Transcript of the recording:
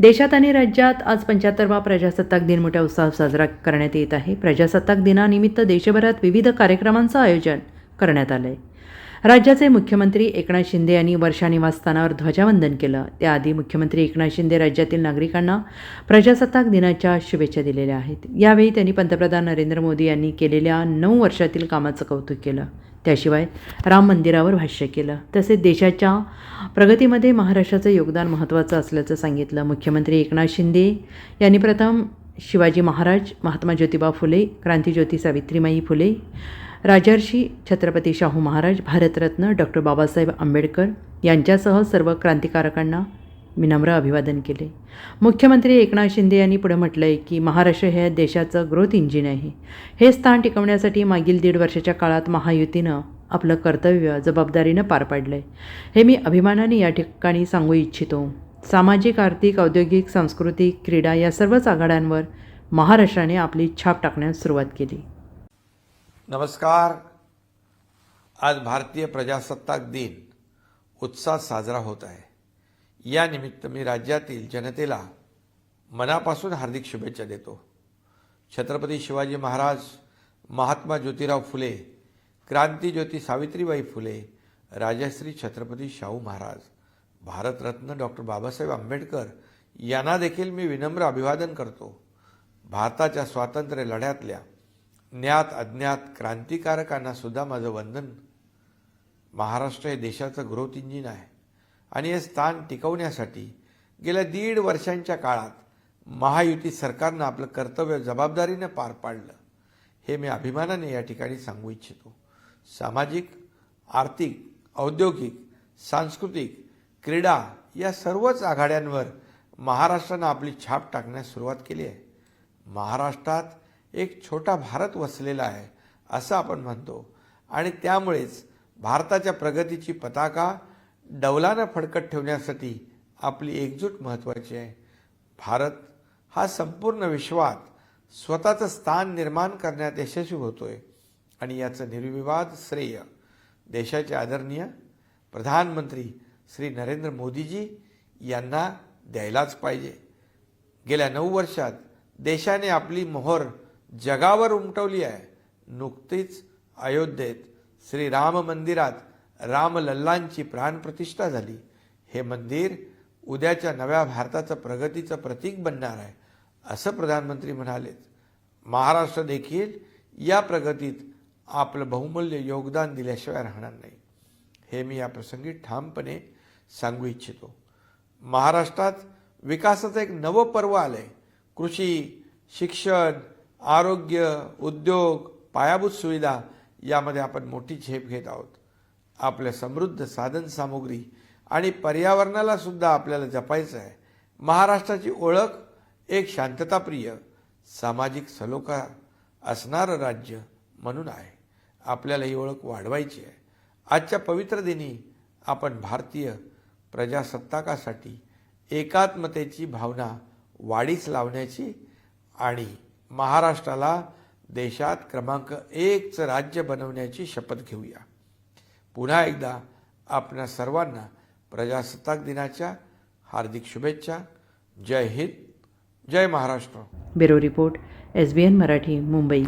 देशात आणि राज्यात आज पंच्याहत्तरवा प्रजासत्ताक दिन मोठ्या उत्साहात साजरा करण्यात येत आहे. प्रजासत्ताक दिनानिमित्त देशभरात विविध कार्यक्रमांचं आयोजन करण्यात आलं आहे राज्याचे मुख्यमंत्री एकनाथ शिंदे यांनी वर्षा निवासस्थानावर ध्वजावंदन केलं. त्याआधी मुख्यमंत्री एकनाथ शिंदे राज्यातील नागरिकांना प्रजासत्ताक दिनाच्या शुभेच्छा दिलेल्या आहेत. यावेळी त्यांनी पंतप्रधान नरेंद्र मोदी यांनी केलेल्या नऊ वर्षातील कामाचं कौतुक केलं. त्याशिवाय राम मंदिरावर भाष्य केलं. तसेच देशाच्या प्रगतीमध्ये महाराष्ट्राचं योगदान महत्त्वाचं असल्याचं सांगितलं. मुख्यमंत्री एकनाथ शिंदे यांनी प्रथम शिवाजी महाराज महात्मा ज्योतिबा फुले क्रांतीज्योती सावित्रीमाई फुले राजर्षी छत्रपती शाहू महाराज भारतरत्न डॉक्टर बाबासाहेब आंबेडकर यांच्यासह सर्व क्रांतिकारकांना मी नम्र अभिवादन केले. मुख्यमंत्री एकनाथ शिंदे यांनी पुढे म्हटलं आहे की महाराष्ट्र हे देशाचं ग्रोथ इंजिन आहे. हे स्थान टिकवण्यासाठी मागील दीड वर्षाच्या काळात महायुतीनं आपलं कर्तव्य जबाबदारीनं पार पाडलं आहे हे मी अभिमानाने या ठिकाणी सांगू इच्छितो. सामाजिक आर्थिक औद्योगिक सांस्कृतिक क्रीडा या सर्वच आघाड्यांवर महाराष्ट्राने आपली छाप टाकण्यास सुरुवात केली. नमस्कार. आज भारतीय प्रजासत्ताक दिन. उत्साहात साजरा होत आहे. या निमित्त मी राज्यातील जनतेला मनापासून हार्दिक शुभेच्छा देतो. छत्रपती शिवाजी महाराज महात्मा ज्योतिराव फुले क्रांतीज्योती सावित्रीबाई फुले राजश्री छत्रपती शाहू महाराज भारतरत्न डॉक्टर बाबासाहेब आंबेडकर यांना देखील मी विनम्र अभिवादन करतो. भारताच्या स्वातंत्र्य लढ्यातल्या ज्ञात अज्ञात क्रांतिकारकांना सुद्धा माझं वंदन. महाराष्ट्र हे देशाचं ग्रोथ इंजिन आहे. आणि हे स्थान टिकवण्यासाठी गेल्या दीड वर्षांच्या काळात महायुती सरकारनं आपलं कर्तव्य जबाबदारीनं पार पाडलं. हे मी अभिमानाने या ठिकाणी सांगू इच्छितो. सामाजिक आर्थिक औद्योगिक सांस्कृतिक क्रीडा या सर्वच आघाड्यांवर महाराष्ट्रानं आपली छाप टाकण्यास सुरुवात केली आहे. महाराष्ट्रात एक छोटा भारत वसलेला आहे असं आपण म्हणतो. आणि त्यामुळेच भारताच्या प्रगतीची पताका डौलानं फडकत ठेवण्यासाठी आपली एकजूट महत्त्वाची आहे. भारत हा संपूर्ण विश्वात स्वतःचं स्थान निर्माण करण्यात यशस्वी होतो आहे आणि याचं निर्विवाद श्रेय देशाचे आदरणीय प्रधानमंत्री श्री नरेंद्र मोदीजी यांना द्यायलाच पाहिजे. गेल्या नऊ वर्षात देशाने आपली मोहर जगावर उमटवली आहे. नुकतीच अयोध्येत श्री राम मंदिरात रामलल्लांची प्राणप्रतिष्ठा झाली. हे मंदिर उद्याच्या नव्या भारताचं प्रगतीचं प्रतीक बनणार आहे असं प्रधानमंत्री म्हणालेत महाराष्ट्र देखील या प्रगतीत आपलं बहुमूल्य योगदान दिल्याशिवाय राहणार नाही. हे मी या प्रसंगी ठामपणे सांगू इच्छितो. महाराष्ट्रात विकासाचं एक नवं पर्व आलंय. कृषी शिक्षण आरोग्य उद्योग पायाभूत सुविधा यामध्ये आपण मोठी झेप घेत आहोत. आपल्या समृद्ध साधनसामुग्री आणि पर्यावरणाला सुद्धा आपल्याला जपायचं आहे. महाराष्ट्राची ओळख एक शांतताप्रिय सामाजिक सलोखा असणारं राज्य म्हणून आहे. आपल्याला ही ओळख वाढवायची आहे. आजच्या पवित्र दिनी आपण भारतीय प्रजासत्ताकासाठी एकात्मतेची भावना वाढीस लावण्याची आणि महाराष्ट्राला देशात क्रमांक एकचं राज्य बनवण्याची शपथ घेऊया. पुन्हा एकदा आपणा सर्वांना प्रजासत्ताक दिनाच्या हार्दिक शुभेच्छा. जय हिंद जय Maharashtra. Bureau report S B N Marathi Mumbai.